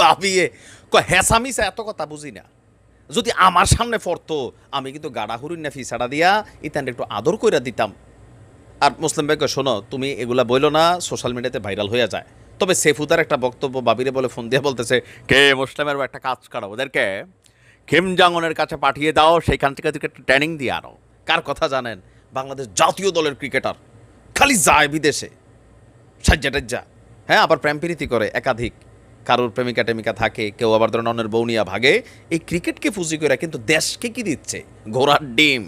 ভাবিয়ে ক হেসামিসা এত কথা বুঝি না। যদি আমার সামনে পড়তো, আমি কিন্তু গাড়া হরিণ না ফিসাটা দিয়া ইতান একটু আদর কইরা দিতাম। আর মুসলিম ভাইকে শোনো, তুমি এগুলা বইলো না সোশ্যাল মিডিয়াতে ভাইরাল হয়ে যায়। তবে সেফুদার একটা বক্তব্য বাবিরে বলে ফোন দিয়ে বলতেছে, কে মুসলিমের একটা কাজ করো? ওদেরকে কিম জাঙ্গনের কাছে পাঠিয়ে দাও সেইখান থেকে থেকে একটা ট্রেনিং দিয়ে আনো। কার কথা জানেন? বাংলাদেশ জাতীয় দলের ক্রিকেটার খালি যায় বিদেশে। সাজ্জা টাজ্জা হ্যাঁ আবার প্রেম প্রীতি করে, একাধিক। কারোর প্রেমিকা টেমিকা থাকে, কেউ আবার ধরেন অন্যের বৌনিয়া ভাগে, এই ক্রিকেটকে ফুজি করে কিন্তু দেশকে কি দিচ্ছে? ঘোড়ার ডিম।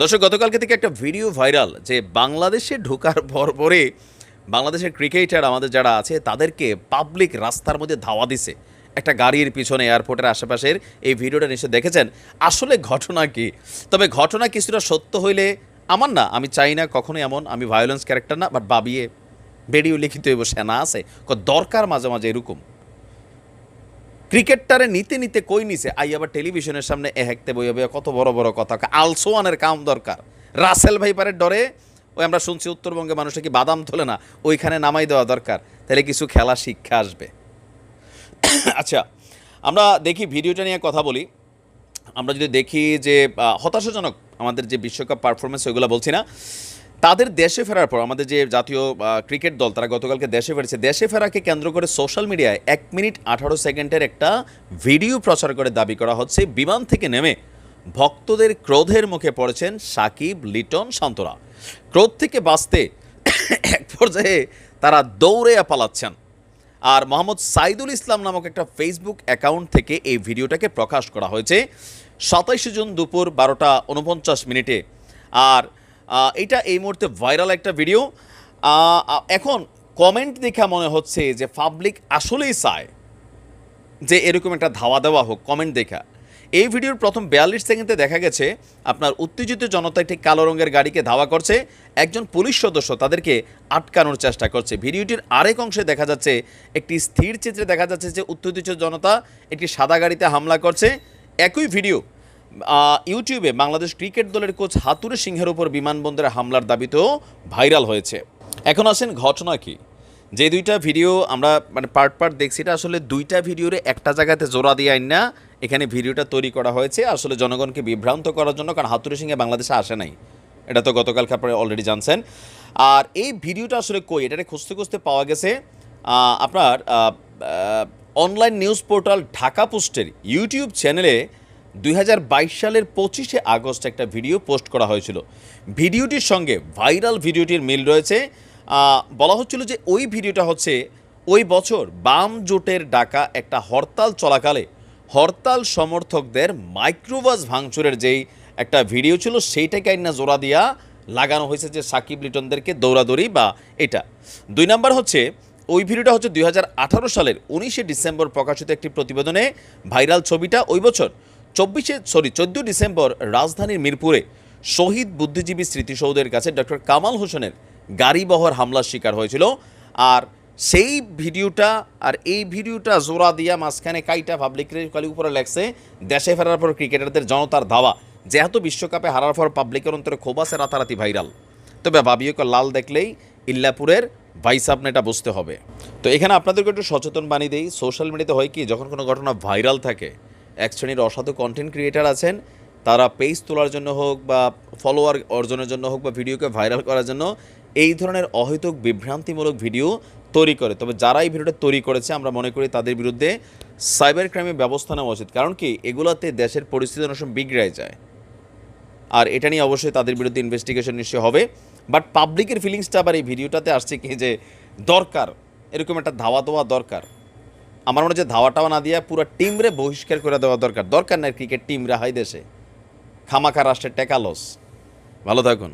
দর্শক, গতকালকে থেকে একটা ভিডিও ভাইরাল যে বাংলাদেশে ঢোকার পর পরে বাংলাদেশের ক্রিকেটার আমাদের যারা আছে, তাদেরকে পাবলিক রাস্তার মধ্যে ধাওয়া দিছে। একটা গাড়ির পিছনে এয়ারপোর্টের আশেপাশের এই ভিডিওটা নিশ্চয় দেখেছেন। আসলে ঘটনা কি? তবে ঘটনা কিছুটা সত্য হইলে আমার না, আমি চাই না কখনোই এমন, আমি ভায়োলেন্স ক্যারেক্টার না বাট বাবিয়ে বেডিও লিখিত হইব, সেনা আছে। ক দরকার মাঝে মাঝে এরকম। ক্রিকেটটারে নিতে নিতে কই নিছে? আই আবার টেলিভিশনের সামনে এ হেকতে বইয়া বইয়া কত বড় বড় কথা। আলসোয়ানের কাম দরকার। রাসেল ভাইপারের ডরে, ওই আমরা শুনছি উত্তরবঙ্গে মানুষে কি বাদাম তোলে না, ওইখানে নামাই দেওয়া দরকার। তাহলে কিছু খেলা শিক্ষা আসবে। আচ্ছা আমরা দেখি ভিডিওটা নিয়ে কথা বলি। আমরা যদি দেখি যে হতাশাজনক আমাদের যে বিশ্বকাপ পারফরমেন্স ওইগুলো বলছি না। তাদের দেশে ফেরার পর আমাদের যে জাতীয় ক্রিকেট দল, তারা গতকালকে দেশে ফেরেছে। দেশে ফেরাকে কেন্দ্র করে সোশ্যাল মিডিয়ায় এক মিনিট আঠারো সেকেন্ডের একটা ভিডিও প্রচার করে দাবি করা হচ্ছে। বিমান থেকে নেমে ভক্তদের ক্রোধের মুখে পড়েছেন সাকিব, লিটন, শান্তরা। ক্রোধ থেকে বাঁচতে এক পর্যায়ে তারা দৌড়ে পালাচ্ছেন। আর মোহাম্মদ সাইদুল ইসলাম নামক একটা ফেসবুক অ্যাকাউন্ট থেকে এই ভিডিওটাকে প্রকাশ করা হয়েছে। সাতাইশে জুন দুপুর বারোটা উনপঞ্চাশ মিনিটে। আর এটা এই মুহূর্তে ভাইরাল একটা ভিডিও এখন কমেন্ট দেখা মনে হচ্ছে যে পাবলিক আসলেই চায় যে এরকম একটা ধাওয়া দেওয়া হোক কমেন্ট দেখা। এই ভিডিওর প্রথম বিয়াল্লিশ সেকেন্ডে দেখা গেছে, আপনার উত্তেজিত জনতা একটি কালো রঙের গাড়িকে ধাওয়া করছে, একজন পুলিশ সদস্য তাদেরকে আটকানোর চেষ্টা করছে। ভিডিওটির আরেক অংশে দেখা যাচ্ছে, একটি স্থির চিত্রে দেখা যাচ্ছে যে উত্তেজিত জনতা একটি সাদা গাড়িতে হামলা করছে। একই ভিডিও ইউটিউবে বাংলাদেশ ক্রিকেট দলের কোচ হাতুরে সিংহের উপর বিমানবন্দরে হামলার দাবিতেও ভাইরাল হয়েছে। এখন আসেন ঘটনা কি? যে দুইটা ভিডিও আমরা মানে পার্ট পার্ট দেখছি, এটা আসলে দুইটা ভিডিওরে একটা জায়গাতে জোড়া দিয়ে আইন না, এখানে ভিডিওটা তৈরি করা হয়েছে। আসলে জনগণকে বিভ্রান্ত করার জন্য, কারণ হাতুরে সিংহে বাংলাদেশে আসে নাই। এটা তো গতকালকে আপনারা অলরেডি জানছেন। আর এই ভিডিওটা আসলে কই? এটা খুঁজতে খুঁজতে পাওয়া গেছে আপনার অনলাইন নিউজ পোর্টাল ঢাকা পোস্টের ইউটিউব চ্যানেলে দুই হাজার বাইশ সালের পঁচিশে আগস্ট একটা ভিডিও পোস্ট করা হয়েছিল। ভিডিওটির সঙ্গে ভাইরাল ভিডিওটির মিল রয়েছে। বলা হচ্ছিল যে ওই ভিডিওটা হচ্ছে ওই বছর বাম জোটের ডাকা একটা হরতাল চলাকালে হরতাল সমর্থকদের মাইক্রোবাস ভাঙচুরের যেই একটা ভিডিও ছিল, সেইটাকে আইনা জোড়া দিয়া লাগানো হয়েছে যে সাকিব লিটনদেরকে দৌড়াদৌড়ি বা এটা। দুই নাম্বার হচ্ছে, ওই ভিডিওটা হচ্ছে দুই হাজার আঠারো সালের উনিশে ডিসেম্বর প্রকাশিত একটি প্রতিবেদনে ভাইরাল ছবিটা ওই বছর চব্বিশে সরি চোদ্দ ডিসেম্বর রাজধানীর মিরপুরে শহীদ বুদ্ধিজীবী স্মৃতিসৌধের কাছে ডক্টর কামাল হোসেনের গাড়িবহর হামলার শিকার হয়েছিল। আর সেই ভিডিওটা, আর এই ভিডিওটা জোড়া দিয়া মাঝখানে কাইটা পাবলিক কালি উপরে লেগছে দেশে ফেরার পর ক্রিকেটারদের জনতার ধাওয়া। যেহেতু বিশ্বকাপে হারার পর পাবলিকের অন্তরে ক্ষোভ আছে রাতারাতি ভাইরাল। তবে ভাবিওকে লাল দেখলেই ইল্লাপুরের ভাইস এটা বুঝতে হবে। তো এখানে আপনাদেরকে একটু সচেতন বানিয়ে দিই সোশ্যাল মিডিয়াতে হয় কি, যখন কোনো ঘটনা ভাইরাল থাকে এক শ্রেণির অসাধু কন্টেন্ট ক্রিয়েটার আছেন। তারা পেজ তোলার জন্য হোক বা ফলোয়ার অর্জনের জন্য হোক বা ভিডিওকে ভাইরাল করার জন্য এই ধরনের অহেতুক, বিভ্রান্তিমূলক ভিডিও তৈরি করে। তবে যারা এই ভিডিওটা তৈরি করেছে, আমরা মনে করি তাদের বিরুদ্ধে সাইবার ক্রাইমে ব্যবস্থা নেওয়া উচিত। কারণ কি? এগুলোতে দেশের পরিস্থিতি অনেক সময় বিগড়ায় যায়। আর এটা নিয়ে অবশ্যই তাদের বিরুদ্ধে ইনভেস্টিগেশন নিশ্চয় হবে। বাট পাবলিকের ফিলিংসটা আবার এই ভিডিওটাতে আসছে কি যে দরকার। এরকম একটা ধাওয়া দেওয়া দরকার। আমার মনে হচ্ছে ধাওয়াটাও না দিয়ে পুরো টিমরে বহিষ্কার করে দেওয়া দরকার। দরকার নাই ক্রিকেট টিমরা হয় দেশে। খামাখা রাষ্ট্রের টেকা লস ভালো থাকুন।